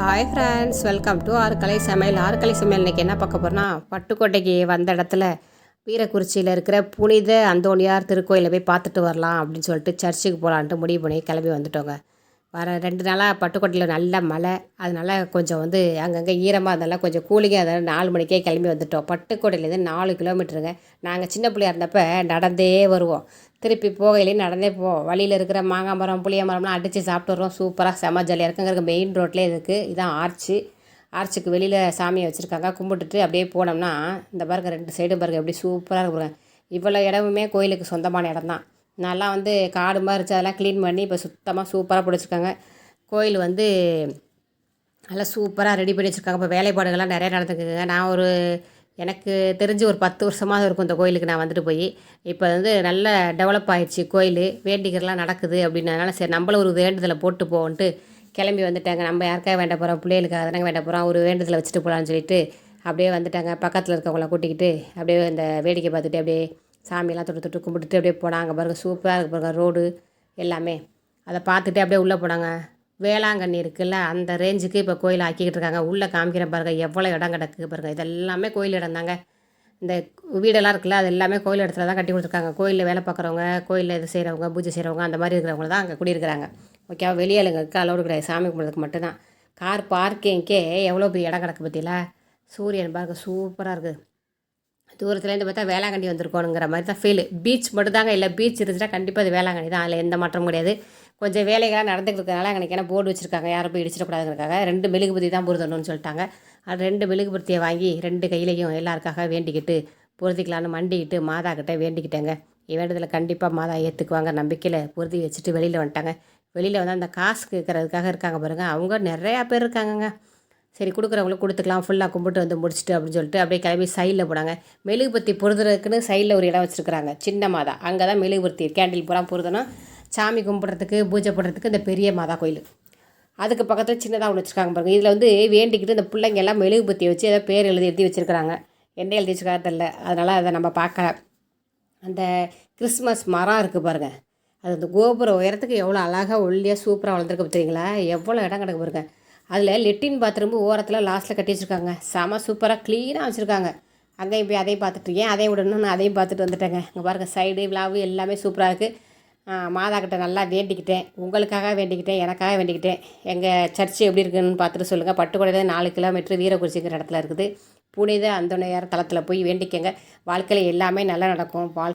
Hi friends welcome to Arukkalai Samayal. Arukkalai Samayal இன்றைக்கி என்ன பார்க்க போகிறோன்னா பட்டுக்கோட்டைக்கு வந்த இடத்துல வீரக்குறிச்சியில் இருக்கிற புனித அந்தோணியார் திருக்கோயிலை போய் பார்த்துட்டு வரலாம் அப்படின்னு சொல்லிட்டு சர்ச்சுக்கு போகலான்ட்டு முடிவு பண்ணி கிளம்பி வந்துட்டோங்க. வர ரெண்டு நாளாக பட்டுக்கோட்டையில் நல்ல மழை. அதனால கொஞ்சம் வந்து அங்கங்கே ஈரமாக இருந்தாலும் கொஞ்சம் கூலிங்காக இருந்தாலும் நாலு மணிக்கே கிளம்பி வந்துட்டோம். பட்டுக்கோட்டையிலேருந்து நாலு கிலோமீட்டருங்க. நாங்கள் சின்ன பிள்ளையா இருந்தப்போ நடந்தே வருவோம். திருப்பி போகையிலேயும் நடந்தே போவோம். வழியில் இருக்கிற மாங்காய் மரம் புளிய மரம்லாம் அடித்து சாப்பிட்டு வருவோம். சூப்பராக செம ஜாலியாக இருக்குங்கிறது மெயின் ரோட்லேயே இருக்குது இதான் ஆர்ச்சு. ஆர்ச்சுக்கு வெளியில் சாமியை வச்சுருக்காங்க. கும்பிட்டுட்டு அப்படியே போனோம்னா இந்த பாருங்க ரெண்டு சைடும் பாருங்க எப்படி சூப்பராக இருக்கு இவ்வளோ இடமுமே கோயிலுக்கு சொந்தமான இடம் தான் நல்லா வந்து காடு மாதிரி இருந்துச்சு அதெல்லாம் க்ளீன் பண்ணி இப்போ சுத்தமாக சூப்பராக பிடிச்சிருக்காங்க. கோயில் வந்து நல்லா சூப்பராக ரெடி பண்ணி வச்சுருக்காங்க. இப்போ வேலைப்பாடுகள்லாம் நிறைய நடந்துக்குங்க நான் ஒரு எனக்கு தெரிஞ்சு ஒரு பத்து வருஷமாக இருக்கும் இந்த கோயிலுக்கு நான் வந்துட்டு போய். இப்போ வந்து நல்ல டெவலப் ஆகிடுச்சு கோயில். வேண்டிக்கிறலாம் நடக்குது அப்படின்றதுனால சரி நம்மளும் ஒரு வேண்டுதலை போட்டு போவோன்ட்டு கிளம்பி வந்துட்டாங்க. நம்ம யாருக்காக வேண்ட போகிறோம் பிள்ளைகளுக்கு அதனால வேண்ட போகிறோம் ஒரு வேண்டுதலை வச்சுட்டு போகலான்னு சொல்லிட்டு அப்படியே வந்துட்டாங்க. பக்கத்தில் இருக்கவங்கள கூட்டிக்கிட்டு அப்படியே இந்த வேடிக்கை பார்த்துட்டு அப்படியே சாமியெல்லாம் தொட்டு தொட்டு கும்பிட்டுட்டு அப்படியே போனாங்க. பாருங்க சூப்பராக இருக்குது பாருங்க ரோடு எல்லாமே. அதை பார்த்துட்டு அப்படியே உள்ளே போனாங்க. வேளாங்கண்ணி இருக்குல்ல அந்த ரேஞ்சுக்கு இப்போ கோயில் ஆக்கிக்கிட்டு இருக்காங்க. உள்ளே காமிக்கிற பாருங்கள் எவ்வளோ இடம் கிடக்கு பாருங்கள் இதெல்லாமே கோயில் இடம் தாங்க. இந்த வீடெல்லாம் இருக்குல்ல அது எல்லாமே கோயில் இடத்துல தான் கட்டி கொடுத்துருக்காங்க. கோயிலில் வேலை பார்க்குறவங்க கோயிலில் இது செய்கிறவங்க பூஜை செய்கிறவங்க அந்த மாதிரி இருக்கிறவங்க தான் அங்கே குடியிருக்கிறாங்க. ஓகேவா? வெளியாளுங்களுக்கு அலோடு கிடையாது. சாமி கும்பிட்றதுக்கு மட்டும்தான். கார் பார்க்கிங்க்கே எவ்வளோ பெரிய இடம் கிடக்கு பற்றியில சூரியன் பாருங்கள் சூப்பராக இருக்குது தூரத்துலேருந்து பார்த்தா வேளாங்கண்ணி வந்திருக்கோனுங்கிற மாதிரி தான் ஃபீல் பீச் மட்டும் தாங்க இல்லை பீச் இருந்துச்சுன்னா கண்டிப்பாக அது வேளாங்கண்ணி தான். அதில் எந்த மாற்றமும் கிடையாது. கொஞ்சம் வேலைகளாக நடந்துக்கிட்டு இருக்கனால எனக்கு என்ன போர்டு வச்சுருக்காங்க யாரும் போய் இடிச்சிடக்கூடாதுங்கிறக்காக ரெண்டு மெழுகுபத்தி தான் பொருத்தணும்னு சொல்லிட்டாங்க. அது ரெண்டு மெழுகுபத்தியை வாங்கி ரெண்டு கையிலையும் எல்லாருக்காக வேண்டிக்கிட்டு பொருத்திக்கலான்னு மண்டிக்கிட்டு மாதா கிட்டே வேண்டிக்கிட்டேங்க. வேண்டதில் கண்டிப்பாக மாதா ஏற்றுக்குவாங்க நம்பிக்கையில் பொருத்தி வச்சுட்டு வெளியில் வந்துட்டாங்க. வெளியில் வந்து அந்த காசு கேட்குறதுக்காக இருக்காங்க பாருங்கள் அவங்க நிறையா பேர் இருக்காங்கங்க. சரி கொடுக்குறவங்களுக்கு கொடுத்துக்கலாம் ஃபுல்லாக கும்பிட்டு வந்து முடிச்சுட்டு அப்படின்னு சொல்லிட்டு அப்படியே கிளம்பி சைடில் போனாங்க. மெழுகுபத்தி பொருதுறதுக்குன்னு சைடில் ஒரு இடம் வச்சுருக்குறாங்க. சின்ன மாதா. அங்கே தான் மெழுகுபத்தி கேண்டில் பூரா பொருதணும் சாமி கும்பிட்றதுக்கு பூஜை பண்ணுறதுக்கு இந்த பெரிய மாதா கோயில். அதுக்கு பக்கத்தில் சின்னதாக ஒன்று வச்சுருக்காங்க பாருங்க. இதில் வந்து வேண்டிக்கிட்டு இந்த பிள்ளைங்க எல்லாம் மெழுகுபத்தியை வச்சு ஏதோ பேர் எழுதி எழுதி வச்சுருக்குறாங்க. என்ன எழுதி வச்சுருக்காரு தெரில அதனால் அதை நம்ம பார்க்கல அந்த கிறிஸ்மஸ் மரம் இருக்குது பாருங்கள் அது அந்த கோபுரம் உயரத்துக்கு எவ்வளோ அழகாக ஒல்லியாக சூப்பராக வளர்ந்துருக்கு பார்த்தீங்களா எவ்வளோ இடம் கிடக்கு பாருங்கள் அதில் லெட்டின் பாத்ரூம் ஓரத்தில் லாஸ்ட்டில் கட்டி வச்சுருக்காங்க செம சூப்பராக க்ளீனாக வச்சுருக்காங்க. அங்கேயும் போய் அதையும் பார்த்துட்ருக்கேன் அதையும் விடணும்னு நான் அதையும் பார்த்துட்டு வந்துட்டேங்க. இங்கே பாருங்கள் சைடு விழாவு எல்லாமே சூப்பராக இருக்குது மாதா கிட்ட நல்லா வேண்டிக்கிட்டேன். உங்களுக்காக வேண்டிக்கிட்டேன் எனக்காக வேண்டிக்கிட்டேன். எங்கள் சர்ச்சு எப்படி இருக்குன்னு பார்த்துட்டு சொல்லுங்கள் பட்டுக்கோடையில் நாலு கிலோமீட்டர் வீரக்குறிச்சிங்கிற இடத்துல இருக்குது. புனித அந்தோனையார் தளத்தில் போய் வேண்டிக்கங்க. வாழ்க்கையில் எல்லாமே நல்லா நடக்கும். வாழ்